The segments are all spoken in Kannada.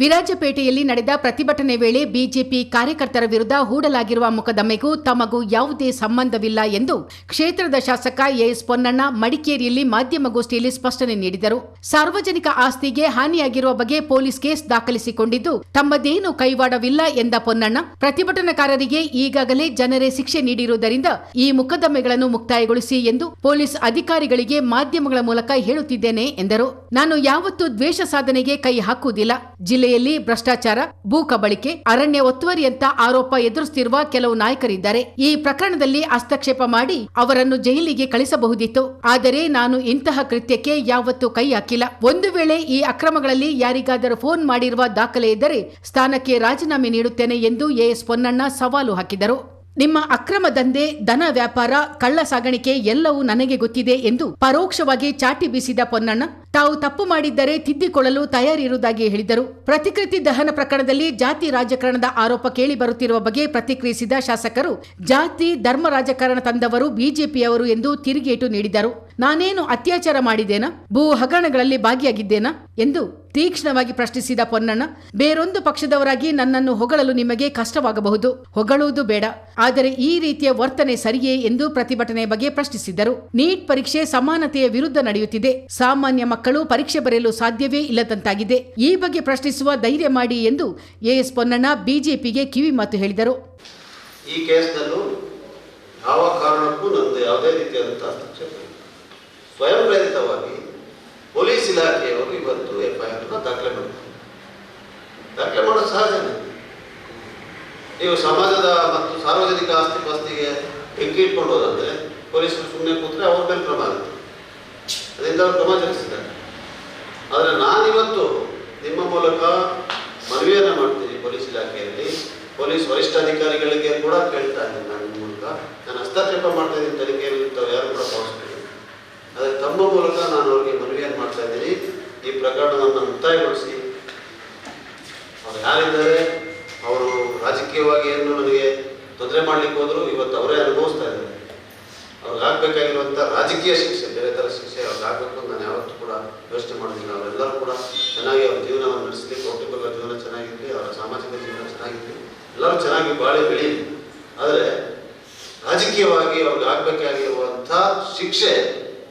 ವಿರಾಜಪೇಟೆಯಲ್ಲಿ ನಡೆದ ಪ್ರತಿಭಟನೆ ವೇಳೆ ಬಿಜೆಪಿ ಕಾರ್ಯಕರ್ತರ ವಿರುದ್ಧ ಹೂಡಲಾಗಿರುವ ಮೊಕದ್ದಮೆಗೂ ತಮಗೂ ಯಾವುದೇ ಸಂಬಂಧವಿಲ್ಲ ಎಂದು ಕ್ಷೇತ್ರದ ಶಾಸಕ ಎಎಸ್ ಪೊನ್ನಣ್ಣ ಮಡಿಕೇರಿಯಲ್ಲಿ ಮಾಧ್ಯಮಗೋಷ್ಠಿಯಲ್ಲಿ ಸ್ಪಷ್ಟನೆ ನೀಡಿದರು. ಸಾರ್ವಜನಿಕ ಆಸ್ತಿಗೆ ಹಾನಿಯಾಗಿರುವ ಬಗ್ಗೆ ಪೊಲೀಸ್ ಕೇಸ್ ದಾಖಲಿಸಿಕೊಂಡಿದ್ದು, ತಮ್ಮದೇನು ಕೈವಾಡವಿಲ್ಲ ಎಂದ ಪೊನ್ನಣ್ಣ, ಪ್ರತಿಭಟನಾಕಾರರಿಗೆ ಈಗಾಗಲೇ ಜನರೇ ಶಿಕ್ಷೆ ನೀಡಿರುವುದರಿಂದ ಈ ಮೊಕದ್ದಮೆಗಳನ್ನು ಮುಕ್ತಾಯಗೊಳಿಸಿ ಎಂದು ಪೊಲೀಸ್ ಅಧಿಕಾರಿಗಳಿಗೆ ಮಾಧ್ಯಮಗಳ ಮೂಲಕ ಹೇಳುತ್ತಿದ್ದೇನೆ ಎಂದರು. ನಾನು ಯಾವತ್ತೂ ದ್ವೇಷ ಸಾಧನೆಗೆ ಕೈ ಹಾಕುವುದಿಲ್ಲ. ಜಿಲ್ಲೆಯಲ್ಲಿ ಭ್ರಷ್ಟಾಚಾರ, ಭೂ ಕಬಳಿಕೆ, ಅರಣ್ಯ ಒತ್ತುವರಿಯಂತ ಆರೋಪ ಎದುರಿಸುತ್ತಿರುವ ಕೆಲವು ನಾಯಕರಿದ್ದಾರೆ. ಈ ಪ್ರಕರಣದಲ್ಲಿ ಹಸ್ತಕ್ಷೇಪ ಮಾಡಿ ಅವರನ್ನು ಜೈಲಿಗೆ ಕಳಿಸಬಹುದಿತ್ತು. ಆದರೆ ನಾನು ಇಂತಹ ಕೃತ್ಯಕ್ಕೆ ಯಾವತ್ತೂ ಕೈ ಹಾಕಿಲ್ಲ. ಒಂದು ವೇಳೆ ಈ ಅಕ್ರಮಗಳಲ್ಲಿ ಯಾರಿಗಾದರೂ ಫೋನ್ ಮಾಡಿರುವ ದಾಖಲೆ ಇದ್ದರೆ ಸ್ಥಾನಕ್ಕೆ ರಾಜೀನಾಮೆ ನೀಡುತ್ತೇನೆ ಎಂದು ಎಎಸ್ ಪೊನ್ನಣ್ಣ ಸವಾಲು ಹಾಕಿದರು. ನಿಮ್ಮ ಅಕ್ರಮ ದಂಧೆ, ದನ ವ್ಯಾಪಾರ, ಕಳ್ಳ ಸಾಗಾಣಿಕೆ ಎಲ್ಲವೂ ನನಗೆ ಗೊತ್ತಿದೆ ಎಂದು ಪರೋಕ್ಷವಾಗಿ ಚಾಟಿ ಬೀಸಿದ ಪೊನ್ನಣ್ಣ ತಾವು ತಪ್ಪು ಮಾಡಿದ್ದರೆ ತಿದ್ದಿಕೊಳ್ಳಲು ತಯಾರಿರುವುದಾಗಿ ಹೇಳಿದರು. ಪ್ರತಿಕೃತಿ ದಹನ ಪ್ರಕರಣದಲ್ಲಿ ಜಾತಿ ರಾಜಕಾರಣದ ಆರೋಪ ಕೇಳಿ ಬರುತ್ತಿರುವ ಬಗ್ಗೆ ಪ್ರತಿಕ್ರಿಯಿಸಿದ ಶಾಸಕರು, ಜಾತಿ ಧರ್ಮ ರಾಜಕಾರಣ ತಂದವರು ಬಿಜೆಪಿಯವರು ಎಂದು ತಿರುಗೇಟು ನೀಡಿದರು. ನಾನೇನು ಅತ್ಯಾಚಾರ ಮಾಡಿದ್ದೇನ? ಭೂ ಹಗರಣಗಳಲ್ಲಿ ಭಾಗಿಯಾಗಿದ್ದೇನಾ? ಎಂದು ತೀಕ್ಷ್ಣವಾಗಿ ಪ್ರಶ್ನಿಸಿದ ಪೊನ್ನಣ್ಣ, ಬೇರೊಂದು ಪಕ್ಷದವರಾಗಿ ನನ್ನನ್ನು ಹೊಗಳಲು ನಿಮಗೆ ಕಷ್ಟವಾಗಬಹುದು. ಹೊಗಳುವುದು ಬೇಡ. ಆದರೆ ಈ ರೀತಿಯ ವರ್ತನೆ ಸರಿಯೇ ಎಂದು ಪ್ರತಿಭಟನೆ ಬಗ್ಗೆ ಪ್ರಶ್ನಿಸಿದರು ನೀಟ್ ಪರೀಕ್ಷೆ ಸಮಾನತೆಯ ವಿರುದ್ಧ ನಡೆಯುತ್ತಿದೆ. ಸಾಮಾನ್ಯ ಮಕ್ಕಳು ಪರೀಕ್ಷೆ ಬರೆಯಲು ಸಾಧ್ಯವೇ ಇಲ್ಲದಂತಾಗಿದೆ. ಈ ಬಗ್ಗೆ ಪ್ರಶ್ನಿಸುವ ಧೈರ್ಯ ಮಾಡಿ ಎಂದು ಎಎಸ್ ಪೊನ್ನಣ್ಣ ಬಿಜೆಪಿಗೆ ಕಿವಿ ಮಾತು ಹೇಳಿದರು. ಈ ಕೇಸ್ನಲ್ಲೂ ಯಾವ ಕಾರಣಕ್ಕೂ ಯಾವುದೇ ರೀತಿಯಾದಂಥ ಹಸ್ತಕ್ಷೇಪ. ಸ್ವಯಂ ಪ್ರೇರಿತವಾಗಿ ಪೊಲೀಸ್ ಇಲಾಖೆಯವರು ಇವತ್ತು ಎಫ್ ಐ ಆರ್ನ ದಾಖಲೆ ಮಾಡ್ತಾರೆ ದಾಖಲೆ ಮಾಡೋದು ಸಹಜನೇ ನೀವು ಸಮಾಜದ ಮತ್ತು ಸಾರ್ವಜನಿಕ ಆಸ್ತಿ ಪಾಸ್ತಿಗೆ ಬೆಂಕಿ ಇಟ್ಕೊಂಡು ಹೋದಂದ್ರೆ ಪೊಲೀಸರು ಸುಮ್ಮನೆ ಕೂತ್ರೆ ಅವ್ರ ಮೇಲೆ ಕ್ರಮ ಆಗುತ್ತೆ. ಅದರಿಂದ ಅವರು ಕ್ರಮ ಜರುಗಿಸಿದ್ದಾರೆ ಆದರೆ ನಾನಿವತ್ತು ನಿಮ್ಮ ಮೂಲಕ ಮನವಿಯನ್ನು ಮಾಡ್ತೀನಿ ಪೊಲೀಸ್ ಇಲಾಖೆಯಲ್ಲಿ. ಪೊಲೀಸ್ ವರಿಷ್ಠಾಧಿಕಾರಿಗಳಿಗೆ ಕೂಡ ಕೇಳ್ತಾ ಇದ್ದೀನಿ. ನಾನು ನಿಮ್ಮ ಮೂಲಕ. ನಾನು ಹಸ್ತಕ್ಷೇಪ ಮಾಡ್ತಾ ಇದ್ದೀನಿ. ತನಿಖೆಯಲ್ಲಿ ಯಾರು ಕೂಡ ಭಾವಿಸ್ತೀನಿ ಆದರೆ ತಮ್ಮ ಮೂಲಕ ನಾನು ಅವರಿಗೆ ಮನವಿಯನ್ನು ಮಾಡ್ತಾ ಇದ್ದೀನಿ, ಈ ಪ್ರಕರಣವನ್ನು ಮುಕ್ತಾಯಗೊಳಿಸಿ. ಅವ್ರು ಯಾರಿದ್ದಾರೆ, ಅವರು ರಾಜಕೀಯವಾಗಿ ಏನು ನನಗೆ ತೊಂದರೆ ಮಾಡ್ಲಿಕ್ಕೆ ಹೋದರೂ, ಇವತ್ತು ಅವರೇ ಅನುಭವಿಸ್ತಾ ಇದ್ದಾರೆ. ಅವ್ರಿಗೆ ಆಗ್ಬೇಕಾಗಿರುವಂಥ ರಾಜಕೀಯ ಶಿಕ್ಷೆ, ಬೇರೆ ಥರ ಶಿಕ್ಷೆ ಅವ್ರಿಗೆ ಆಗಬೇಕು ಅಂತ ನಾನು ಯಾವತ್ತೂ ಕೂಡ ಯೋಚನೆ ಮಾಡಿದ್ದೀನಿ ಅವರೆಲ್ಲರೂ ಕೂಡ ಚೆನ್ನಾಗಿ ಅವ್ರ ಜೀವನವನ್ನು ನಡೆಸಲಿ ಕೌಟುಂಬಿಕ ಜೀವನ ಚೆನ್ನಾಗಿರಲಿ, ಅವರ ಸಾಮಾಜಿಕ ಜೀವನ ಚೆನ್ನಾಗಿರಲಿ. ಎಲ್ಲರೂ ಚೆನ್ನಾಗಿ ಬಾಳೆ ಬೆಳೀಲಿ ಆದರೆ ರಾಜಕೀಯವಾಗಿ ಅವ್ರಿಗೆ ಆಗಬೇಕಾಗಿರುವಂಥ ಶಿಕ್ಷೆ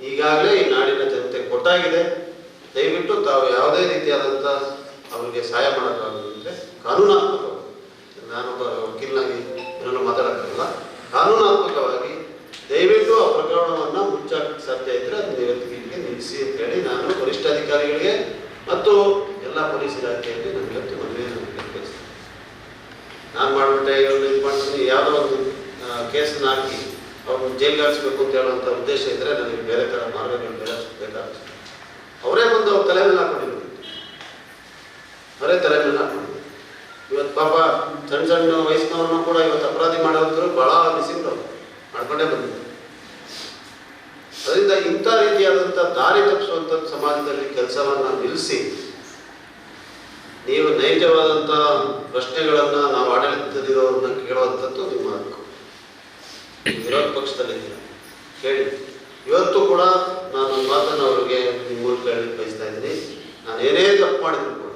ಈಗಾಗಲೇ ಈ ನಾಡಿನ ಜನತೆ ಕೊಟ್ಟಾಗಿದೆ. ದಯವಿಟ್ಟು ತಾವು ಯಾವುದೇ ರೀತಿಯಾದಂಥ ಅವರಿಗೆ ಸಹಾಯ ಮಾಡೋಕ್ಕಾಗದಂತೆ ಕಾನೂನಾತ್ಮಕವಾಗಿ. ನಾನೊಬ್ಬ ವಕೀಲನಾಗಿ ಏನನ್ನು ಮಾತಾಡೋಕ್ಕಾಗಲ್ಲ. ಕಾನೂನಾತ್ಮಕವಾಗಿ ದಯವಿಟ್ಟು ಆ ಪ್ರಕರಣವನ್ನು ಮುಂಚಾಕಕ್ಕೆ ಸಾಧ್ಯ ಇದ್ದರೆ ಅದನ್ನು ಇವತ್ತಿಗೆ ನಿಲ್ಲಿಸಿ ಅಂತ ಹೇಳಿ ನಾನು ವರಿಷ್ಠ ಅಧಿಕಾರಿಗಳಿಗೆ ಮತ್ತು ಎಲ್ಲ ಪೊಲೀಸ್ ಇಲಾಖೆಯಲ್ಲಿ ನಾನು ಇವತ್ತು ಮನವಿಯನ್ನು ನಾನು ಮಾಡಿಬಿಟ್ಟೆ, ಇವ್ರನ್ನ ಇದು ಮಾಡ್ತೀನಿ, ಯಾವುದೋ ಒಂದು ಕೇಸನ್ನ ಹಾಕಿ ಅವ್ರನ್ನ ಜೈಲಿಗೆ ಅಂತ ಹೇಳುವಂಥ ಉದ್ದೇಶ ಇದ್ದರೆ ನನಗೆ ಬೇರೆ ಥರ ಮಾರ್ಗಗಳು ಬೇಕಾಗುತ್ತೆ. ಅವರೇ ಬಂದು ಅವ್ರ ತಲೆ ಮೇಲೆ ಹಾಕೊಂಡಿರೋದು. ಅವರೇ ತಲೆ ಮೇಲೆ ಇವತ್ತು ಪಾಪ ಸಣ್ಣ ಸಣ್ಣ ವಯಸ್ಸಿನವ್ರನ್ನ ಕೂಡ ಇವತ್ತು ಅಪರಾಧಿ ಮಾಡೋದ್ರು ಭಾಳ ಬಿಸಿಂಗ್ರು ಮಾಡ್ಕೊಂಡೇ ಬಂದಿದ್ದಾರೆ. ಅದರಿಂದ ಇಂಥ ರೀತಿಯಾದಂಥ ದಾರಿ ತಪ್ಪಿಸುವಂಥ ಸಮಾಜದಲ್ಲಿ ಕೆಲಸವನ್ನು ನಿಲ್ಲಿಸಿ, ನೀವು ನೈಜವಾದಂಥ ಪ್ರಶ್ನೆಗಳನ್ನ ನಾವು ಆಡಳಿತದಲ್ಲಿರೋರನ್ನ ಕೇಳುವಂಥದ್ದು ನಿಮ್ಮ ವಿರೋಧ ಪಕ್ಷದಲ್ಲಿ ಹೇಳಿ ಇವತ್ತು ಕೂಡ ನಾನು ಮಾತನ್ನು ಅವರಿಗೆ ನಿಮ್ಮ ಮೂಲಕ ಹೇಳಲಿಕ್ಕೆ ಬಯಸ್ತಾ ಇದ್ದೀನಿ ನಾನು ಏನೇ ತಪ್ಪು ಮಾಡಿದ್ರು ಕೂಡ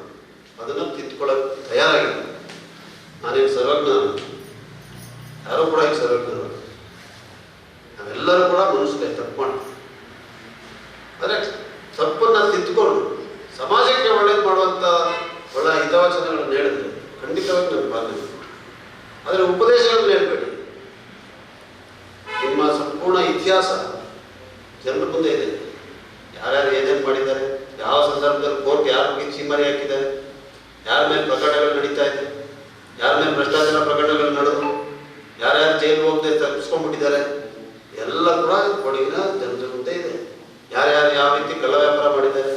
ಅದನ್ನು ತಿದ್ಕೊಳ್ಳೋಕೆ ತಯಾರಾಗಿಲ್ಲ ನಾನೇನು ಸರ್ವಜ್ಞ. ಯಾರೂ ಕೂಡ ಈಗ ಸರ್ವಜ್ಞರು. ನಾವೆಲ್ಲರೂ ಕೂಡ ಮನುಷ್ಯರೇ, ತಪ್ಪು ಮಾಡಿ ಆದರೆ ತಪ್ಪನ್ನು ತಿದ್ದುಕೊಂಡು ಸಮಾಜಕ್ಕೆ ಒಳ್ಳೇದು ಮಾಡುವಂಥ ಒಳ್ಳೆ ಹಿತವಚನಗಳನ್ನು ಹೇಳಿದ್ರೆ ಖಂಡಿತವಾಗಿ ನಾನು ಪಾಲನೆ. ಆದರೆ ಉಪದೇಶಗಳನ್ನು ಸಂಪೂರ್ಣ ಇತಿಹಾಸ. ಜನರ ಮುಂದೆ ಇದೆ. ಯಾರ್ಯಾರು ಏನೇನು ಮಾಡಿದ್ದಾರೆ, ಯಾವ ಸಂದರ್ಭದಲ್ಲಿ ಕೋರ್ಟ್ ಯಾರ ಬಗ್ಗೆ ಚೀಮಾರಿ ಹಾಕಿದ್ದಾರೆ, ಯಾರ ಮೇಲೆ ಪ್ರಕರಣಗಳು ನಡೀತಾ ಇದೆ, ಯಾರ ಮೇಲೆ ಭ್ರಷ್ಟಾಚಾರ ಪ್ರಕರಣಗಳು ನಡೆದು, ಯಾರ್ಯಾರು ಜೈಲು ಹೋಗದೆ ತಪ್ಪಿಸ್ಕೊಂಡ್ಬಿಟ್ಟಿದ್ದಾರೆ, ಎಲ್ಲ ಕೂಡ ಕೊಡಗಿನ ಜನರ ಮುಂದೆ ಇದೆ. ಯಾರ್ಯಾರು ಯಾವ ರೀತಿ ಕಳ್ಳ ವ್ಯಾಪಾರ ಮಾಡಿದ್ದಾರೆ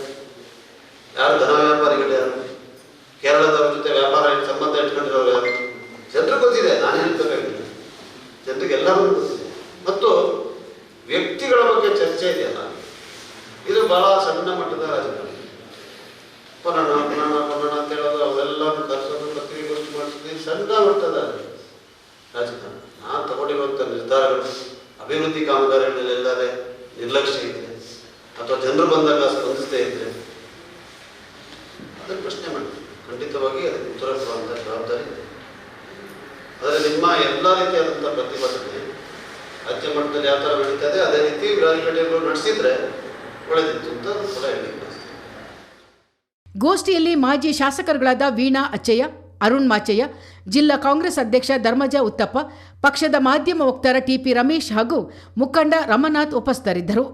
ಯಾರು ಧನ ವ್ಯಾಪಾರಿಗಳು ಯಾರು ಕೇರಳದವ್ರ ಜೊತೆ ವ್ಯಾಪಾರ ಇಟ್- ಸಂಬಂಧ ಇಟ್ಕೊಂಡಿರೋರು ಯಾರು ಜನರಿಗೆ ಗೊತ್ತಿದೆ ನಾನು ಹೇಳ್ಬೇಕಾಗಿಲ್ಲ ಜನರಿಗೆ ಎಲ್ಲರಿಗೂ ಗೊತ್ತಿದೆ ಮತ್ತು ವ್ಯಕ್ತಿಗಳ ಬಗ್ಗೆ ಚರ್ಚೆ ಇದೆಯಲ್ಲ ಇದು ಬಹಳ ಸಣ್ಣ ಮಟ್ಟದ ರಾಜಕಾರಣ ಪೊನ್ನಣ್ಣ ಪೊನ್ನಣ್ಣ ಪೊನ್ನಣ್ಣ ಅಂತ ಹೇಳೋದು ಅವೆಲ್ಲರೂ ಕರ್ಸೋದು ಪತ್ರಿಕೆಗೋಷ್ಠಿ ಮಾಡಿಸೋದು ಇದು ಸಣ್ಣ ಮಟ್ಟದ ರಾಜಕಾರಣ ನಾನು ತಗೊಂಡಿರುವಂಥ ನಿರ್ಧಾರಗಳು ಅಭಿವೃದ್ಧಿ ಕಾಮಗಾರಿಗಳಲ್ಲೆಲ್ಲದೆ ನಿರ್ಲಕ್ಷ್ಯ ಇದೆ ಅಥವಾ ಜನರು ಬಂದಾಗ ಸ್ಪಂದಿಸದೇ ಇದ್ರೆ ಅದನ್ನು ಪ್ರಶ್ನೆ ಮಾಡ್ತೀವಿ. ಖಂಡಿತವಾಗಿ ಅದಕ್ಕೆ ಉತ್ತರ ಕೊಡುವಂಥ ಜವಾಬ್ದಾರಿ ಇದೆ. ಆದರೆ ನಿಮ್ಮ ಎಲ್ಲ ರೀತಿಯಾದಂಥ ಪ್ರತಿಭಟನೆ ರಾಜ್ಯ ಮಟ್ಟದಲ್ಲಿ ಯಾವ ಥರ ನಡೀತದೆ ಅದೇ ರೀತಿ ವಿರಾಜಪೇಟೆಯಲ್ಲೂ ನಡೆಸಿದ್ರೆ ಒಳ್ಳೆದಿತ್ತು ಅಂತ ಕೂಡ ಹೇಳಿ ಗೋಷ್ಠಿಯಲ್ಲಿ ಮಾಜಿ ಶಾಸಕರುಗಳಾದ ವೀಣಾ ಅಚ್ಚಯ್ಯ, ಅರುಣ್ ಮಾಚಯ್ಯ, ಜಿಲ್ಲಾ ಕಾಂಗ್ರೆಸ್ ಅಧ್ಯಕ್ಷ ಧರ್ಮಜ ಉತ್ತಪ್ಪ, ಪಕ್ಷದ ಮಾಧ್ಯಮ ವಕ್ತಾರ ಟಿಪಿ ರಮೇಶ್ ಹಾಗೂ ಮುಖಂಡ ರಮನಾಥ್ ಉಪಸ್ಥಿತರಿದ್ದರು.